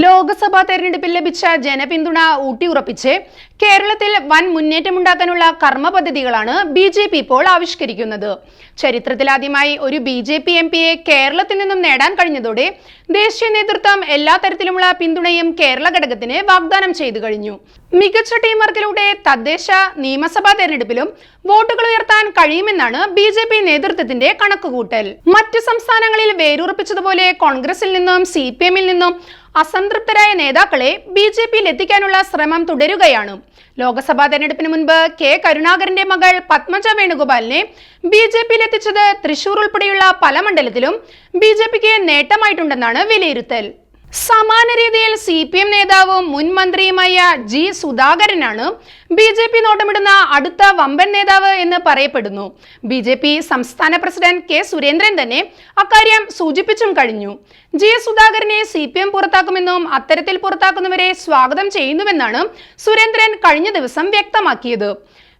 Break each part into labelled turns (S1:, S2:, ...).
S1: ലോക്സഭാ തെരഞ്ഞെടുപ്പിൽ ലഭിച്ച ജനപിന്തുണ ഊട്ടിയുറപ്പിച്ച് കേരളത്തിൽ വൻ മുന്നേറ്റമുണ്ടാക്കാനുള്ള കർമ്മ പദ്ധതികളാണ് ബി ജെ പി ഇപ്പോൾ ആവിഷ്കരിക്കുന്നത്. ചരിത്രത്തിലാദ്യമായി ഒരു ബി ജെ പി എം പിയെ കേരളത്തിൽ നിന്നും നേടാൻ കഴിഞ്ഞതോടെ ദേശീയ നേതൃത്വം എല്ലാ തരത്തിലുമുള്ള പിന്തുണയും കേരള ഘടകത്തിന് വാഗ്ദാനം ചെയ്തു കഴിഞ്ഞു. മികച്ച ടീം വർക്കിലൂടെ തദ്ദേശ നിയമസഭാ തെരഞ്ഞെടുപ്പിലും വോട്ടുകൾ ഉയർത്താൻ കഴിയുമെന്നാണ് ബി ജെ പി നേതൃത്വത്തിന്റെ കണക്കുകൂട്ടൽ. മറ്റു സംസ്ഥാനങ്ങളിൽ വേരുറപ്പിച്ചതുപോലെ കോൺഗ്രസിൽ നിന്നും സി പി എമ്മിൽ നിന്നും അസംതൃപ്തരായ നേതാക്കളെ ബി ജെ പിയിൽ എത്തിക്കാനുള്ള ശ്രമം തുടരുകയാണ്. ലോക്സഭാ തെരഞ്ഞെടുപ്പിന് മുൻപ് കെ കരുണാകരന്റെ മകൾ പത്മജ വേണുഗോപാലിനെ ബി ജെ പിയിൽ എത്തിച്ചത് തൃശൂർ ഉൾപ്പെടെയുള്ള പല മണ്ഡലത്തിലും ബി ജെ പിക്ക് നേട്ടമായിട്ടുണ്ടെന്നാണ് വിലയിരുത്തൽ. സമാന രീതിയിൽ സി പി എം നേതാവും മുൻ മന്ത്രിയുമായ ജി സുധാകരനാണ് ബി ജെ പി നോട്ടമിടുന്ന അടുത്ത വമ്പൻ നേതാവ് എന്ന് പറയപ്പെടുന്നു. ബി ജെ പി സംസ്ഥാന പ്രസിഡന്റ് കെ സുരേന്ദ്രൻ തന്നെ അക്കാര്യം സൂചിപ്പിച്ചും കഴിഞ്ഞു. ജി സുധാകരനെ സി പി എം പുറത്താക്കുമെന്നും അത്തരത്തിൽ പുറത്താക്കുന്നവരെ സ്വാഗതം ചെയ്യുന്നുവെന്നാണ് സുരേന്ദ്രൻ കഴിഞ്ഞ ദിവസം വ്യക്തമാക്കിയത്.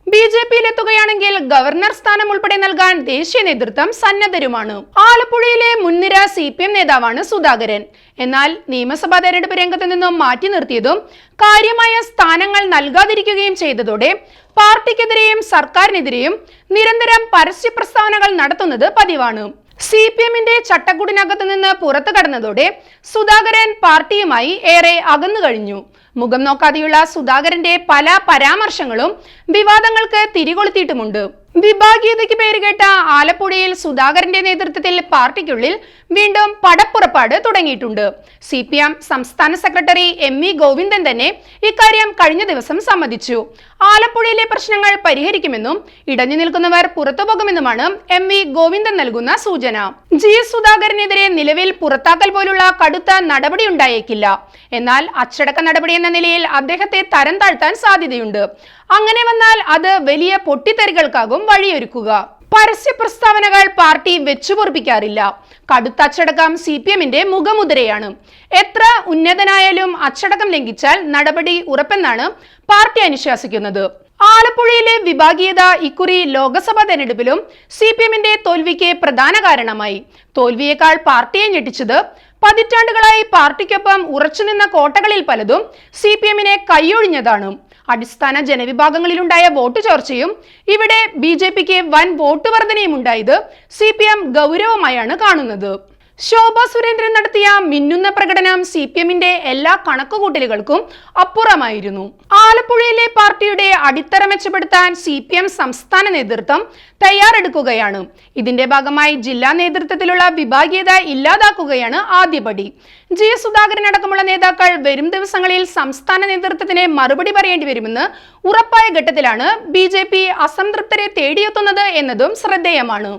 S1: ബി ജെ പിയിലെത്തുകയാണെങ്കിൽ ഗവർണർ സ്ഥാനം ഉൾപ്പെടെ നൽകാൻ ദേശീയ നേതൃത്വം സന്നദ്ധരുമാണ്. ആലപ്പുഴയിലെ മുൻനിര സി പി എം നേതാവാണ് സുധാകരൻ. എന്നാൽ നിയമസഭാ തെരഞ്ഞെടുപ്പ് രംഗത്ത് നിന്നും മാറ്റി നിർത്തിയതും കാര്യമായ സ്ഥാനങ്ങൾ നൽകാതിരിക്കുകയും ചെയ്തതോടെ പാർട്ടിക്കെതിരെയും സർക്കാരിനെതിരെയും നിരന്തരം പരസ്യ പ്രസ്താവനകൾ നടത്തുന്നത് പതിവാണ്. സി പി എമ്മിന്റെ ചട്ടക്കൂടിനകത്ത് നിന്ന് പുറത്തു കടന്നതോടെ സുധാകരൻ പാർട്ടിയുമായി ഏറെ അകന്നു കഴിഞ്ഞു മുഖം നോക്കാതെയുള്ള സുധാകരന്റെ പല പരാമർശങ്ങളും വിവാദങ്ങൾക്ക് തിരികൊളുത്തിയിട്ടുമുണ്ട്. വിഭാഗീയതയ്ക്ക് പേരുകേട്ട ആലപ്പുഴയിൽ സുധാകരന്റെ നേതൃത്വത്തിൽ പാർട്ടിക്കുള്ളിൽ വീണ്ടും പടപ്പുറപ്പാട് തുടങ്ങിയിട്ടുണ്ട്. സി പി എം സംസ്ഥാന സെക്രട്ടറി എം വി ഗോവിന്ദൻ തന്നെ ഇക്കാര്യം കഴിഞ്ഞ ദിവസം സമ്മതിച്ചു. ആലപ്പുഴയിലെ പ്രശ്നങ്ങൾ പരിഹരിക്കുമെന്നും ഇടഞ്ഞു നിൽക്കുന്നവർ പുറത്തു പോകുമെന്നുമാണ് എം വി ഗോവിന്ദൻ നൽകുന്ന സൂചന. ജി. സുധാകരനെതിരെ നിലവിൽ പുറത്താക്കൽ പോലുള്ള കടുത്ത നടപടി ഉണ്ടായേക്കില്ല എന്നാൽ അച്ചടക്ക നടപടി എന്ന നിലയിൽ അദ്ദേഹത്തെ തരം താഴ്ത്താൻ സാധ്യതയുണ്ട്. അങ്ങനെ വന്നാൽ അത് വലിയ പൊട്ടിത്തെറികൾക്കാകും വഴിയൊരുക്കുക. പരസ്യ പ്രസ്താവനകൾ പാർട്ടി വെച്ചുപൊറിപ്പിക്കാറില്ല. കടുത്ത അച്ചടക്കം സി പി എമ്മിന്റെ മുഖമുദ്രയാണ്. എത്ര ഉന്നതനായാലും അച്ചടക്കം ലംഘിച്ചാൽ നടപടി ഉറപ്പെന്നാണ് പാർട്ടി അനുശാസിക്കുന്നത്. ആലപ്പുഴയിലെ വിഭാഗീയത ഇക്കുറി ലോക്സഭാ തെരഞ്ഞെടുപ്പിലും സി പി എമ്മിന്റെ തോൽവിക്ക് പ്രധാന കാരണമായി. തോൽവിയേക്കാൾ പാർട്ടിയെ ഞെട്ടിച്ചത് പതിറ്റാണ്ടുകളായി പാർട്ടിക്കൊപ്പം ഉറച്ചുനിന്ന കോട്ടകളിൽ പലതും സി പി എമ്മിനെ കൈയൊഴിഞ്ഞതാണ്. അടിസ്ഥാന ജനവിഭാഗങ്ങളിലുണ്ടായ വോട്ട് ചോർച്ചയും ഇവിടെ ബി ജെ പിക്ക് വൻ വോട്ട് വർധനയും ഉണ്ടായത് സി പി എം ഗൗരവമായാണ് കാണുന്നത്. ശോഭ സുരേന്ദ്രൻ നടത്തിയ മിന്നുന്ന പ്രകടനം സി പി എമ്മിന്റെ എല്ലാ കണക്കുകൂട്ടലുകൾക്കും അപ്പുറമായിരുന്നു. ആലപ്പുഴയിലെ പാർട്ടിയുടെ അടിത്തറ മെച്ചപ്പെടുത്താൻ സി പി എം സംസ്ഥാന നേതൃത്വം തയ്യാറെടുക്കുകയാണ്. ഇതിന്റെ ഭാഗമായി ജില്ലാ നേതൃത്വത്തിലുള്ള വിഭാഗീയത ഇല്ലാതാക്കുകയാണ് ആദ്യപടി. ജി എസ് സുധാകരൻ അടക്കമുള്ള നേതാക്കൾ വരും ദിവസങ്ങളിൽ സംസ്ഥാന നേതൃത്വത്തിന് മറുപടി പറയേണ്ടി വരുമെന്ന് ഉറപ്പായ ഘട്ടത്തിലാണ് ബി ജെ പി അസംതൃപ്തരെ തേടിയെത്തുന്നത് എന്നതും ശ്രദ്ധേയമാണ്.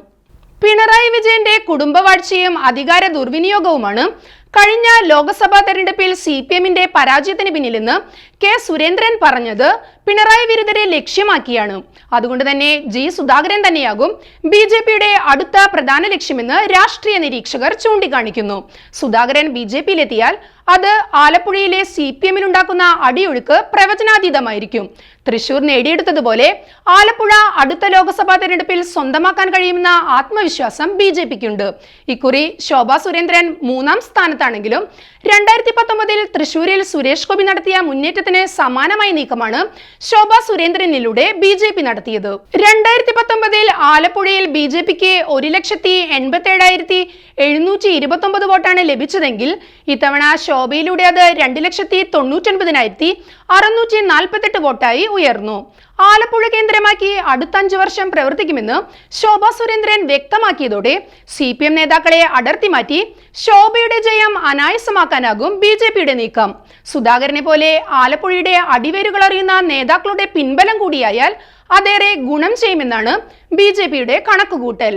S1: പിണറായി വിജയന്റെ കുടുംബവാഴ്ചയും അധികാര ദുർവിനിയോഗവുമാണ് കഴിഞ്ഞ ലോക്സഭാ തെരഞ്ഞെടുപ്പിൽ സി പി എമ്മിന്റെ പരാജയത്തിന് പിന്നിലെന്ന് കെ സുരേന്ദ്രൻ പറഞ്ഞത് പിണറായി വിരുദ്ധരെ ലക്ഷ്യമാക്കിയാണ്. അതുകൊണ്ട് തന്നെ ജി സുധാകരൻ തന്നെയാകും ബി ജെ പിയുടെ അടുത്ത പ്രധാന ലക്ഷ്യമെന്ന് രാഷ്ട്രീയ നിരീക്ഷകർ ചൂണ്ടിക്കാണിക്കുന്നു. സുധാകരൻ ബി ജെ പിയിലെത്തിയാൽ അത് ആലപ്പുഴയിലെ സി പി എമ്മിനുണ്ടാക്കുന്ന അടിയൊഴുക്ക് പ്രവചനാതീതമായിരിക്കും. തൃശൂർ നേടിയെടുത്തതുപോലെ ആലപ്പുഴ അടുത്ത ലോക്സഭാ തെരഞ്ഞെടുപ്പിൽ സ്വന്തമാക്കാൻ കഴിയുമെന്ന ആത്മവിശ്വാസം ബി ജെ പിക്കുണ്ട്. ഇക്കുറി ശോഭാ സുരേന്ദ്രൻ മൂന്നാം സ്ഥാനത്താണെങ്കിലും രണ്ടായിരത്തി പത്തൊമ്പതിൽ തൃശൂരിൽ സുരേഷ് ഗോപി നടത്തിയ മുന്നേറ്റത്തിന് സമാനമായ നീക്കമാണ് ശോഭാ സുരേന്ദ്രനിലൂടെ ബി ജെ പി നടത്തിയത്. രണ്ടായിരത്തി പത്തൊമ്പതിൽ ആലപ്പുഴയിൽ ബി ജെ പിക്ക് ഒരു ലക്ഷത്തി എൺപത്തി ഏഴായിരത്തി എഴുന്നൂറ്റി ഇരുപത്തി ഒമ്പത് വോട്ടാണ് ലഭിച്ചതെങ്കിൽ ഇത്തവണ ശോഭയിലൂടെ അത് രണ്ട് ലക്ഷത്തി തൊണ്ണൂറ്റൊൻപതിനായിരത്തി അറുന്നൂറ്റി നാൽപ്പത്തെട്ട് വോട്ടായി ഉയർന്നു. ആലപ്പുഴ കേന്ദ്രമാക്കി അടുത്ത അഞ്ചു വർഷം പ്രവർത്തിക്കുമെന്ന് ശോഭ സുരേന്ദ്രൻ വ്യക്തമാക്കിയതോടെ സി പി എം നേതാക്കളെ അടർത്തി മാറ്റി ശോഭയുടെ ജയം അനായാസമാക്കാനാകും ബി ജെ പിയുടെ നീക്കം. സുധാകരനെ പോലെ ആലപ്പുഴയുടെ അടിവേരുകൾ അറിയുന്ന നേതാക്കളുടെ പിൻബലം കൂടിയായാൽ അതേറെ ഗുണം ചെയ്യുമെന്നാണ് ബി ജെ പിയുടെ കണക്കുകൂട്ടൽ.